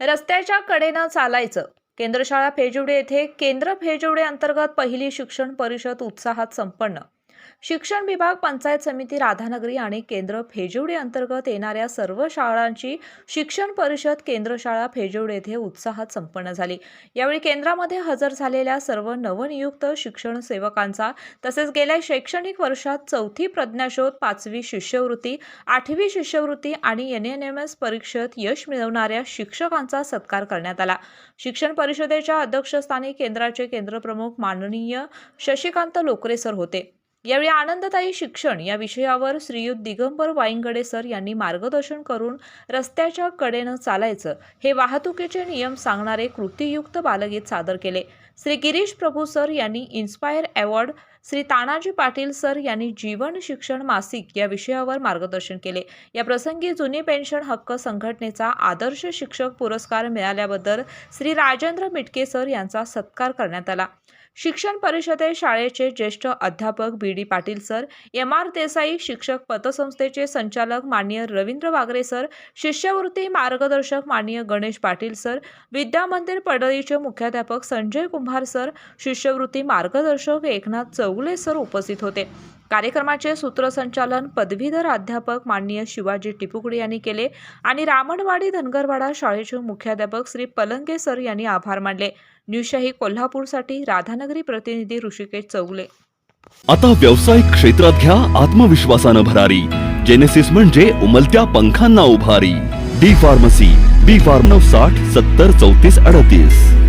रस्त्याच्या कडेनं चालायचं. केंद्रशाळा फेजुडे येथे केंद्र फेजुडे अंतर्गत पहिली शिक्षण परिषद उत्साहात संपन्न. शिक्षण विभाग पंचायत समिती राधानगरी आणि केंद्र फेजवडी अंतर्गत येणाऱ्या सर्व शाळांची शिक्षण परिषद केंद्रशाळा फेजुडे येथे उत्साहात संपन्न झाली. यावेळी केंद्रामध्ये हजर झालेल्या सर्व नवनियुक्त शिक्षण सेवकांचा तसेच गेल्या शैक्षणिक वर्षात चौथी प्रज्ञाशोध पाचवी शिष्यवृत्ती आठवी शिष्यवृत्ती आणि एन एन एम एस परीक्षेत यश मिळवणाऱ्या शिक्षकांचा सत्कार करण्यात आला. शिक्षण परिषदेच्या अध्यक्षस्थानी केंद्राचे केंद्रप्रमुख माननीय शशिकांत लोकरे सर होते. यावेळी आनंददायी शिक्षण या विषयावर श्रीयुत दिगंबर वाईंगडे सर यांनी मार्गदर्शन करून रस्त्याच्या कडेनं चालायचं हे वाहतुकीचे नियम सांगणारे कृतीयुक्त बालगीत सादर केले. श्री गिरीश प्रभू सर यांनी inspire award Shri Tanaji Patil sir यांनी जीवन शिक्षण मासिक या विषयावर मार्गदर्शन केले. या प्रसंगी जुनी पेन्शन हक्क संघटनेचा आदर्श शिक्षक पुरस्कार मिळाल्याबद्दल श्री राजेंद्र मिटके सर यांचा सत्कार करण्यात आला. शिक्षण परिषदेत शाळेचे ज्येष्ठ अध्यापक B D Patil sir M R Desai शिक्षक पतसंस्थेचे संचालक माननीय रवींद्र वागरे सर शिष्यवृत्ती मार्गदर्शक माननीय गणेश पाटील सर विद्यामंदिर पडळीचे मुख्याध्यापक संजय कुमार कुंभार सर शिष्यवृत्ती मार्गदर्शक एकनाथ चौगुले सर उपस्थित होते. कार्यक्रमाचे सूत्रसंचालन पदवीधर अध्यापक माननीय शिवाजी टिपुकडे यांनी केले आणि रामणवाडी धनगरवाडा शाळेचे मुख्याध्यापक श्री पलंगे सर यांनी आभार मानले. न्यूशाही कोल्हापूरसाठी राधानगरी प्रतिनिधी ऋषिकेश चौगुले. आता व्यावसायिक क्षेत्रात घ्या आत्मविश्वासानं भरारी. जेनेसिस म्हणजे उमलत्या पंखांना उभारी. डी फार्मसी बी फार्म साठ सत्तर चौतीस अडतीस.